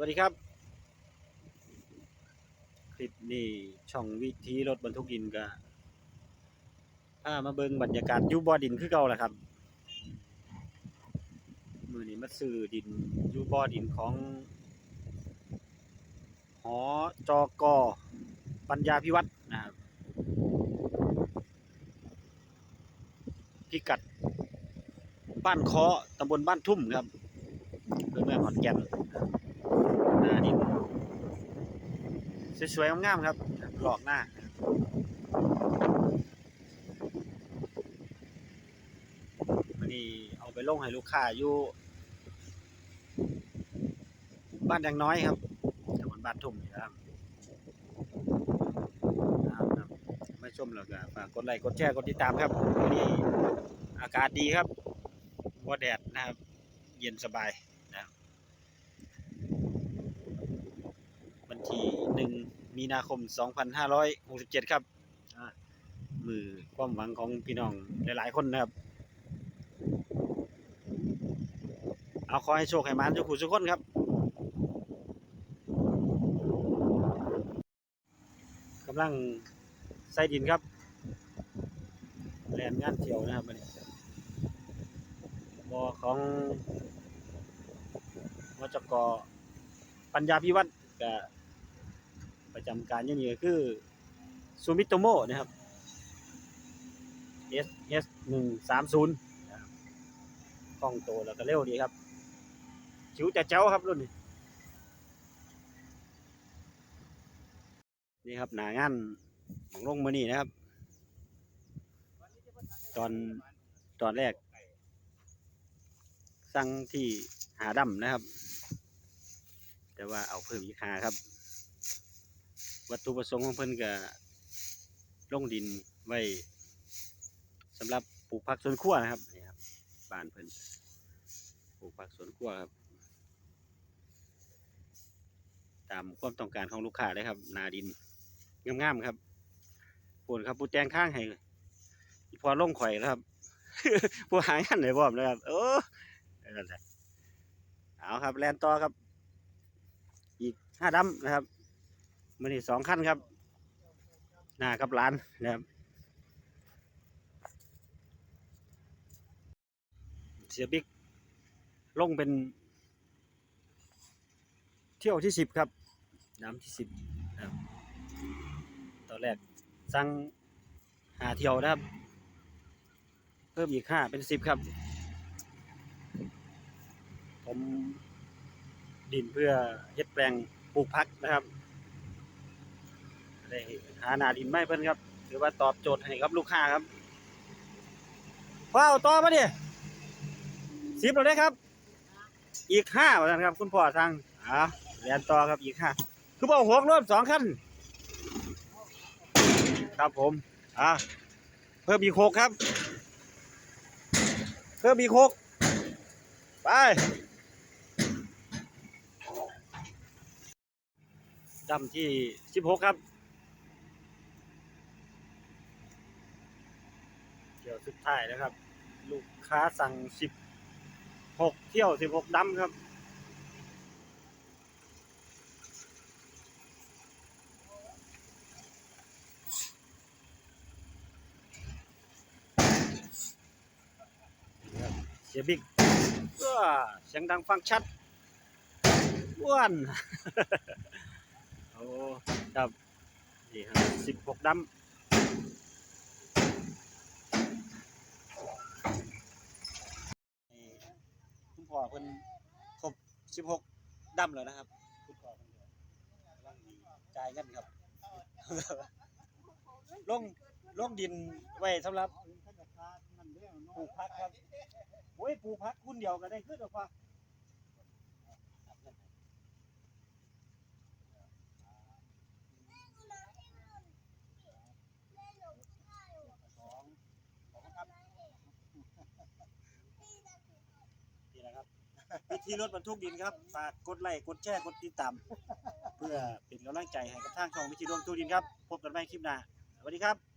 วัสดีครับ คลิปนี้ช่องวิธีรถบรรทุกดินก็พามาเบิงบรรยากาศยูบอดินคือเก่าแหละครับ มือนี้มาซื้อดินยูบอดินของหอจอกอปัญญาพิวัตรนะครับพิกัด บ้านเคาะตำบลบ้านทุ่มครับอำเภอเมืองขอนแก่นห น้าดินสวยๆงามๆครับหลอกหน้าวันนี้เอาไปลงให้ลูกค้าอยู่ บ้านแดงน้อยครับตำบลบ้านทุ่มนี่นะครับเอาครับมาชมแล้วก็ฝากกดไลค์กดแชร์กดติดตามครับวันนี้อากาศดีครับว่าแดดนะครับ เย็นสบายนะครับ วันที่หนึ่งมีนาคม 2567 ครับอ่ามือความหวังของพี่น้องหลาย ๆ คนนะครับ เอาขอให้โชคให้มานทุกผู้ทุกคนครับ กำลังใส่ดินครับแลนงานเที่ยวนะครับวันบอของวจกปัญญาพิวัตรกับ ประจำการยังนี้ก็คือซูมิโตโมนะครับ S S หนึ่งสามศูนย์คล่องตัวแล้วก็เร็วดีครับจิ๋วจะเจ้าครับรุ่นนี้นี่ครับหนางานของลงมือนี่นะครับ ตอนตอนแรก สั่งที่หาดำนะครับ แต่ว่าเอาเพิ่มอีกหาครับ วัตถุประสงค์ของเพิ่นก็ลงดินไว้สำหรับปลูกผักสวนครัวนะครับนี่ครับบ้านเพิ่นปลูกผักสวนครัวครับตามความต้องการของลูกค้าเลยครับ นาดินงามๆครับปวนครับปูแจงข้างให้อีพอลงข่อยแล้วครับผู้หางานไหนบ่อมนะครับเออนั่นแหละเอาครับแลนต่อครับ อีกห้าดำนะครับ มันนี่สองขั้นครับหน้ากับหลานนะครับ เสียบิ๊กลงเป็นเที่ยวที่สิบครับน้ำที่สิบนะครับตอนแรกสั่งหาเที่ยวนะครับ เพิ่มอีกห้าเป็นสิบครับ ผมดินเพื่อเฮ็ดแปลงปลูกพักนะครับ ได้หาหนาดินไม่เพิ่นครับหรือว่าตอบโจทย์ให้ครับลูกค้าครับว้าวต่อมาดิสิบแล้วได้ครับ อีกห้าว่าซั่นครับ คุณพ่อสั่งอ่าเรียนต่อครับอีกห้าคือบอกหกรวมสองขั้นครับผมอ่าเพิ่มอีกหกครับ เพิ่มอีกหกไปดำที่สิบหกครับเท้ายนะครับ ลูกค้าสั่งสิบหกเที่ยวสิบหกดำครับเสียบิ๊กเสียงดังฟังชัดอ้วน โอ้ ครับ นี่ครับสิบหกดำนี่คุณพ่อเพิ่นครบ สิบหกดำแล้วนะครับคุณพ่อเพิ่นก็กำลังจ่ายเงินครับ ลงลงดินไว้สำหรับปลูกพักครับโอ้ยปลูกพักคุณเดียวก็ได้ขึ้นหรอกว่านี่แหละครับ ที่รถบรรทุกดินครับ ฝากกดไลค์กดแชร์กดติดตามเพื่อเป็นกำลังใจให้กับทางช่องวิธีรถบรรทุกดินครับ พบกันใหม่คลิปหน้าสวัสดีครับ